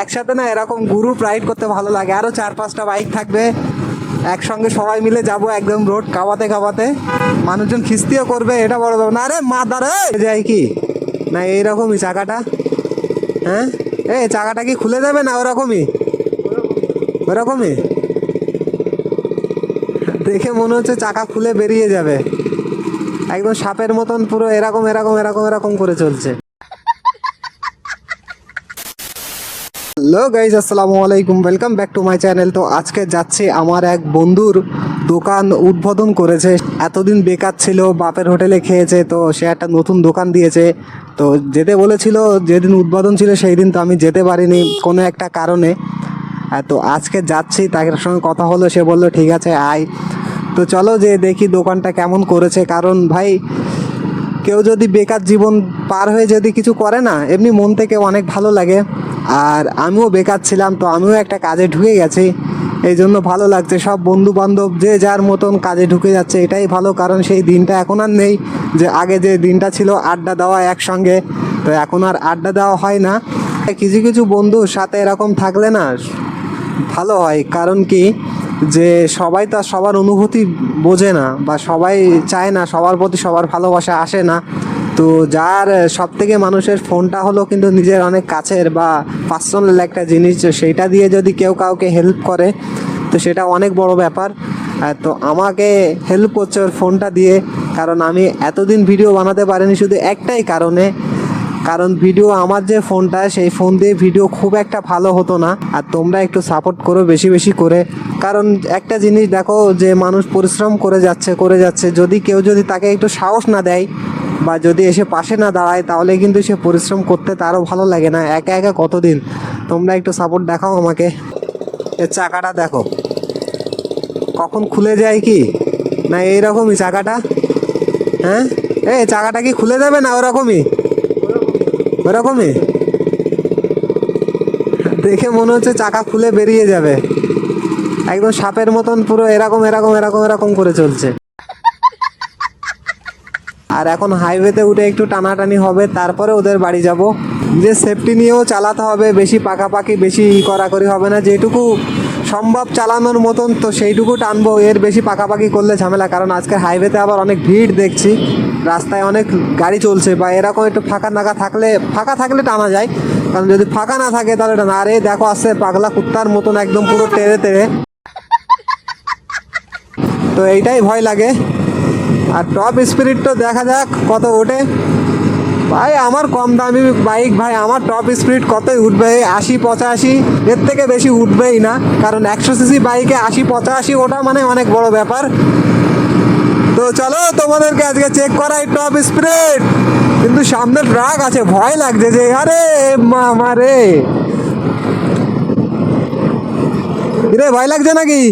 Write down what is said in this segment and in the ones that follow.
একসাথে না এরকম গ্রুপ রাইড করতে ভালো লাগে। আরও চার পাঁচটা বাইক থাকবে। একসঙ্গে সবাই মিলে যাব একদম রোড কাবাতে কাবাতে মানুষজন খিস্তিও করবে, এটা বড় ব্যাপার না। আরে মাদার যায় কি? না, এইরকমই চাকাটা। হ্যাঁ? এ চাকাটা কি খুলে যাবে না ওরকমই? ওরকমই? দেখে মনে হচ্ছে চাকা খুলে বেরিয়ে যাবে। একদম সাপের মতন পুরো এরকম এরকম এরকম এরকম করে চলছে। হ্যালো গাইজ আসসালামু আলাইকুম। Welcome back to my channel তো আজকে যাচ্ছি আমার এক বন্ধুর দোকান উদ্বোধন করেছে। এতদিন বেকার ছিল, বাপের হোটেলে খেয়েছে, তো সে একটা নতুন দোকান দিয়েছে। তো যেতে বলেছিল, যেদিন উদ্বোধন ছিল সেই দিন তো আমি যেতে পারিনি কোনো একটা কারণে। তো আজকে যাচ্ছি, তার সঙ্গে কথা হলো, সে বলল, ঠিক আছে, আয়। তো চলো যে দেখি দোকানটা কেমন করেছে। কারণ ভাই, কেউ যদি বেকার জীবন পার হয়ে যদি কিছু করে না, এমনি মন থেকে অনেক ভালো লাগে। আর আমিও বেকার ছিলাম তো আমিও একটা কাজে ঢুকে গেছি। এই জন্য ভালো লাগছে, সব বন্ধু বান্ধব যে যার মতন কাজে ঢুকে যাচ্ছে, এটাই ভালো, কারণ সেই দিনটা এখন আর নেই। যে আগে যে দিনটা ছিল, আড্ডা দেওয়া একসঙ্গে, তো এখন আর আড্ডা দেওয়া হয় না। কিছু কিছু বন্ধুর সাথে এরকম থাকলে না ভালো হয়, কারণ কি? যে সবাই তো সবার অনুভূতি বোঝে না, বা সবাই চায় না, সবার প্রতি সবার ভালোবাসা আসে না। তো যার সব থেকে মানুষের ফোনটা হলো কিন্তু নিজের অনেক কাছের বা পার্সোনাল একটা জিনিস সেইটা দিয়ে যদি কেউ কাউকে হেল্প করে, তো সেটা অনেক বড় ব্যাপার। তো আমাকে হেল্প করছে ওর ফোনটা দিয়ে, কারণ আমি এতদিন ভিডিও বানাতে পারিনি শুধু একটাই কারণে। কারণ ভিডিও আমার যে ফোনটা, সেই ফোন দিয়ে ভিডিও খুব একটা ভালো হতো না। আর তোমরা একটু সাপোর্ট করো বেশি বেশি করে। কারণ একটা জিনিস দেখো, যে মানুষ পরিশ্রম করে যাচ্ছে করে যাচ্ছে। যদি কেউ যদি তাকে একটু সাহস না দেয় বা যদি এসে পাশে না দাঁড়ায়, তাহলে কিন্তু সে পরিশ্রম করতে তারও ভালো লাগে না। একা একা কতদিন? তোমরা একটু সাপোর্ট দেখাও আমাকে। এর চাকাটা দেখো। কখন খুলে যায় কি? না এইরকমই চাকাটা? হ্যাঁ? এ চাকাটা কি খুলে যাবে না ওরকমই? ওরকমই? দেখে মনে হচ্ছে চাকা খুলে বেরিয়ে যাবে। একদম সাপের মতন পুরো এরকম এরকম এরকম এরকম করে চলছে। আর এখন হাইওয়েতে উঠে একটু টানাটানি হবে, তারপরে ওদের বাড়ি যাব। যে সেফটি নিয়েও চালাতে হবে, বেশি পাকাপাকি, বেশি ই করাকরি হবে না, যেটুকু সম্ভব চালানোর মতন, তো সেইটুকু টানবো। এর বেশি পাকাপাকি করলে ঝামেলা, কারণ আজকে হাইওয়েতে আবার অনেক ভিড় দেখছি। রাস্তায় অনেক গাড়ি চলছে, বা এরকম একটু ফাঁকা নাকা থাকলে, ফাঁকা থাকলে টানা যায়। কারণ যদি ফাঁকা না থাকে, তাহলে টানা আরে দেখো, আসছে পাগলা কুত্তার মতন একদম পুরো টেরে টেরে তো এইটাই ভয় লাগে। আর টপ স্পিরিট তো দেখা যাক কত ওঠে। ভাই, আমার কম দামি বাইক ভাই, আমার টপ স্পিড কতই উঠবে? আশি, পঁচাশি, এর থেকে বেশি উঠবেই না, কারণ একশো সিসি বাইকে আশি, পঁচাশি ওটা মানে অনেক বড় ব্যাপার। তো চলো, তোমাদেরকে আজকে চেক করাই টপ স্পিড কিন্তু সামনে ট্রাক আছে, ভয় লাগছে যে, আরে মা রে। ভয় লাগছে নাকি?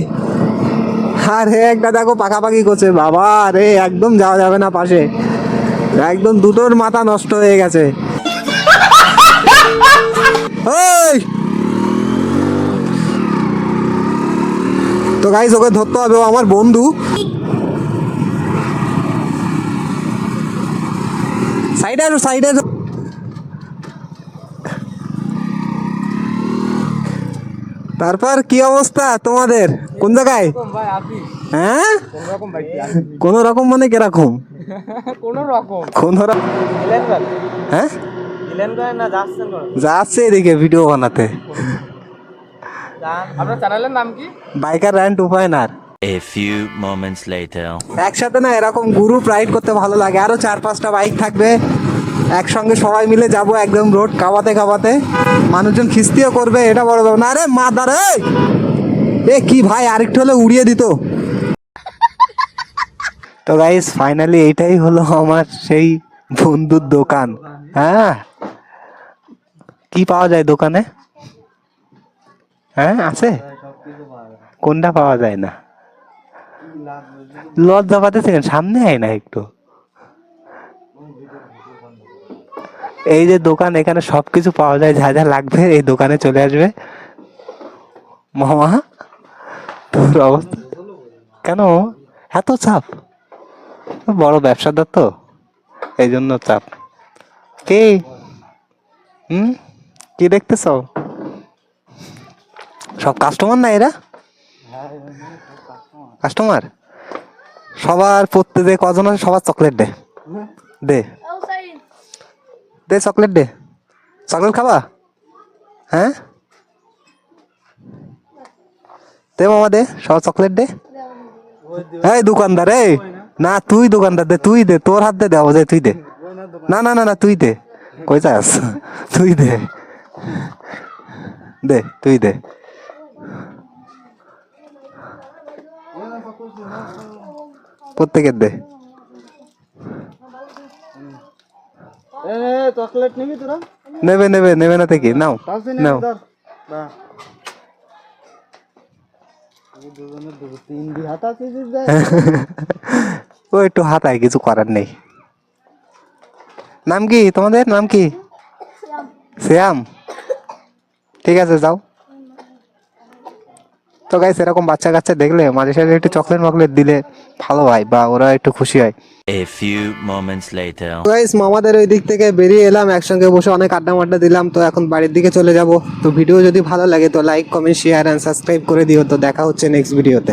আরে একটা দেখো পাকাপাকি করছে, বাবা রে, একদম যাওয়া যাবে না পাশে। একদম দুটোর মাথা নষ্ট হয়ে গেছে। তো গাইজ ওকে ধরতে হবে, ও আমার বন্ধু। সাইডে সাইডে তারপর কি অবস্থা তোমাদের? কোন জায়গায়? হ্যাঁ? কোন রকম বাইক কোন রকম মানে কীরকম? কোন রকম? কোন রকম হ্যাঁ? না যাচ্ছে এদিকে ভিডিও বানাতে। আপনার চ্যানেলের নাম কি? বাইকার র্যান্ড উপায়নার A few moments later. একসাথে না এরকম গ্রুপ রাইড করতে ভালো লাগে। আরও চার পাঁচটা বাইক থাকবে। একসঙ্গে সবাই মিলে যাব একদম রোড কাবাতে কাবাতে। মানুষজন খিস্তিও করবে, এটা বড় ব্যাপার। না আরে মাদার! এ কি ভাই, আরেকটু হলে উড়িয়ে দিত। তো গাইস ফাইনালি এইটাই হলো আমার সেই বন্ধুর দোকান। হ্যাঁ? কি পাওয়া যায় দোকানে? হ্যাঁ আছে? কোনটা পাওয়া যায় না? লজ্জা পাতেছেন? সামনে আয় না একটু। এই যে দোকান, এখানে সবকিছু পাওয়া যায়, যা যা লাগবে, এই দোকানে চলে আসবে। মামা, তোর অবস্থা? কেন? এত চাপ। বড় ব্যবসাদার তো এই জন্য চাপ। কে? হুম? কি দেখতেছ? সব কাস্টমার না এরা? কাস্টমার সবার পড়তে দে কজন আছে? সবার চকলেট দে। দে। দে চকলেট দে। চকলেট খাবা? হ্যাঁ? দে মামা দে সবার চকলেট দে। এই দোকানদার, এই। না, তুই দোকানদার দে, তুই দে, তোর হাত দে দেওয়া যায় তুই দে। না না না না, তুই দে। কই যাস? তুই দে। দে, তুই দে। প্রত্যেকের দে। চকলেট নিবি তোরা? নেবে নেবে নেবে না থেকে নাও নাও। ও একটু হাতায় কিছু করার নেই। নাম কি তোমাদের? নাম কি? শ্যাম। ঠিক আছে যাও। তো গাইস এরকম বাচ্চা কাচ্চা দেখলে মাঝে সাঝে একটু চকলেট মকলেট দিলে ভালো হয় বা ওরা একটু খুশি হয়। A few moments later. Guys মামাদের ওই দিক থেকে বেরিয়ে এলাম একসঙ্গে বসে অনেক আড্ডা মাড্ডা দিলাম তো এখন বাড়ির দিকে চলে যাব। তো ভিডিও যদি ভালো লাগে তো like comment share and subscribe করে দিও। তো দেখা হচ্ছে নেক্সট ভিডিওতে